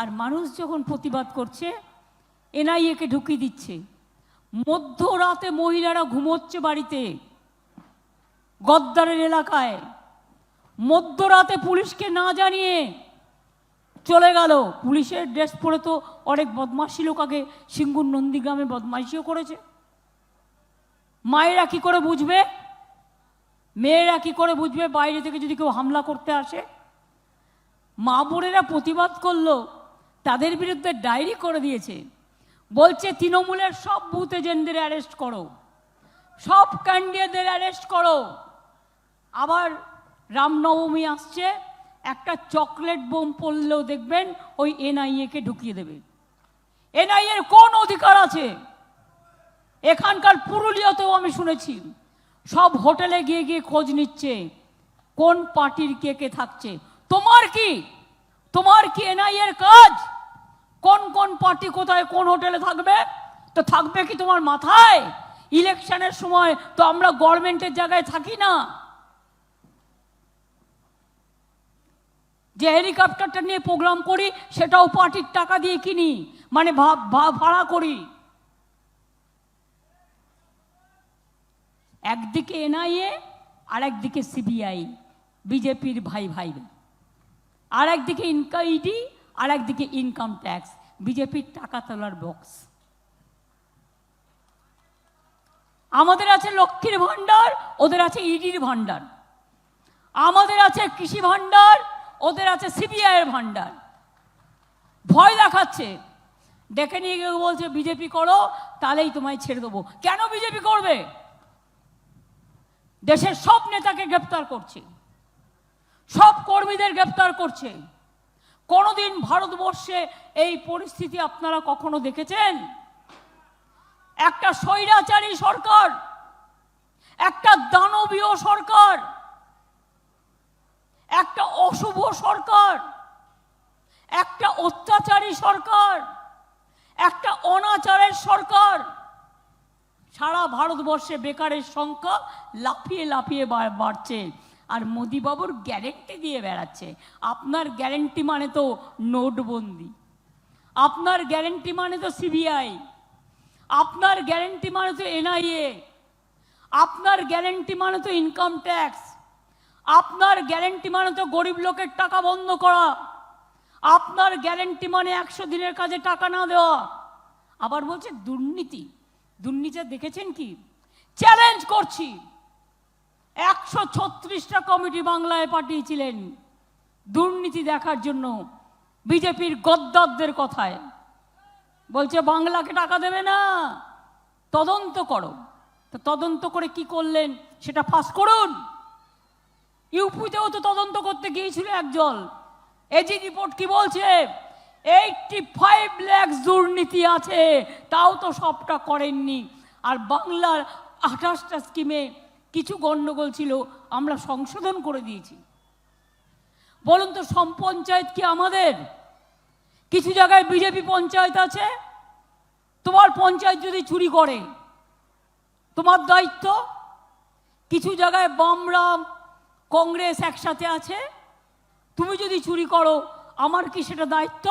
আর মানুষ যখন প্রতিবাদ করছে, এনআইএকে ঢুকিয়ে দিচ্ছে। মধ্যরাতে মহিলারা ঘুমোচ্ছে বাড়িতে, গদ্দারের এলাকায়। মধ্যরাতে পুলিশকে না জানিয়ে চলে গেল। পুলিশের ড্রেস পরে তো অনেক বদমাশি লোক আগে সিঙ্গুর নন্দীগ্রামে বদমাইশিও করেছে। মায়েরা কি করে বুঝবে? মেয়েরা কি করে বুঝবে? বাইরে থেকে যদি কেউ হামলা করতে আসে? মা বোনেরা প্রতিবাদ করল। তাদের বিরুদ্ধে ডায়েরি করে দিয়েছে। বলছে, তৃণমূলের সব বুথ এজেন্টদের অ্যারেস্ট করো। সব ক্যান্ডিডেটদের অ্যারেস্ট করো। আবার রামনবমী আসছে, একটা চকলেট বোম পড়লেও দেখবেন ওই এনআইএকে ঢুকিয়ে দেবে। এনআইএর কোন অধিকার আছে? এখানকার পুরুলিয়াতেও আমি শুনেছি, সব হোটেলে গিয়ে গিয়ে খোঁজ নিচ্ছে, কোন পার্টির কে কে থাকছে। তোমার কি? তোমার কি এনআইএর কাজ? কোন কোন পার্টি কোথায়, কোন হোটেলে থাকবে? তো থাকবে কি তোমার মাথায়? ইলেকশনের সময় তো আমরা গভর্নমেন্টের জায়গায় থাকি না। যে হেলিকপ্টারটা নিয়ে প্রোগ্রাম করি, সেটাও পার্টির টাকা দিয়ে কিনি মানে ভাড়া করি। একদিকে এনআইএ আর একদিকে সিবিআই, বিজেপির ভাই ভাই। আর একদিকে ইনকাম ইডি আর একদিকে ইনকাম ট্যাক্স বিজেপির টাকা তোলার বক্স আমাদের আছে লক্ষ্মীর ভাণ্ডার, ওদের আছে ইডির ভাণ্ডার। আমাদের আছে কৃষি ভাণ্ডার, ওদের আছে সিবিআইয়ের ভাণ্ডার। ভয় দেখাচ্ছে। ডেকে নিয়ে গিয়ে বলছে, বিজেপি করো, তাহলেই তোমায় ছেড়ে দেবো। কেন বিজেপি করবে? দেশের সব নেতাকে গ্রেপ্তার করছে। সব কর্মীদের গ্রেপ্তার করছে। কোনোদিন ভারতবর্ষে এই পরিস্থিতি আপনারা কখনো দেখেছেন? একটা স্বৈরাচারী সরকার, একটা দানবীয় সরকার, একটা অশুভ সরকার, একটা অত্যাচারী সরকার, একটা অনাচারের সরকার। সারা ভারতবর্ষে বেকারের সংখ্যা লাফিয়ে লাফিয়ে বাড়ছে। আর মোদিবাবুর গ্যারেন্টি দিয়ে বেড়াচ্ছে। আপনার গ্যারেন্টি মানে তো নোটবন্দি। আপনার গ্যারেন্টি মানে তো সিবিআই। আপনার গ্যারেন্টি মানে তো এনআইএ। আপনার গ্যারেন্টি মানে তো ইনকাম ট্যাক্স। আপনার গ্যারেন্টি মানে তো গরিব লোকের টাকা বন্ধ করা। আপনার গ্যারেন্টি মানে একশো দিনের কাজে টাকা না দেওয়া। আবার বলছে দুর্নীতি। দুর্নীতি দেখেছেন কি? চ্যালেঞ্জ করছি। একশো ছত্রিশটা কমিটি বাংলায় পাঠিয়েছিলেন দুর্নীতি দেখার জন্য বিজেপির গদ্দারদের কথায়। বলছে, বাংলাকে টাকা দেবে না, তদন্ত করো। তো তদন্ত করে কি করলেন সেটা ফাঁস করুন। ইউপিতেও তো তদন্ত করতে গিয়েছিল একজন এজি রিপোর্ট কি বলছে? এইটটি ফাইভ ল্যাক্স দুর্নীতি আছে, তাও তো সবটা করেননি। আর বাংলার আঠাশটা স্কিমে কিছু গণ্ডগোল ছিল, আমরা সংশোধন করে দিয়েছি। বলুন তো সম পঞ্চায়েত কি আমাদের? কিছু জায়গায় বিজেপি পঞ্চায়েত আছে? তোমার পঞ্চায়েত যদি চুরি করে, তোমার দায়িত্ব? কিছু জায়গায় বামরাম কংগ্রেস একসাথে আছে? তুমি যদি চুরি করো, আমার কি সেটা দায়িত্ব?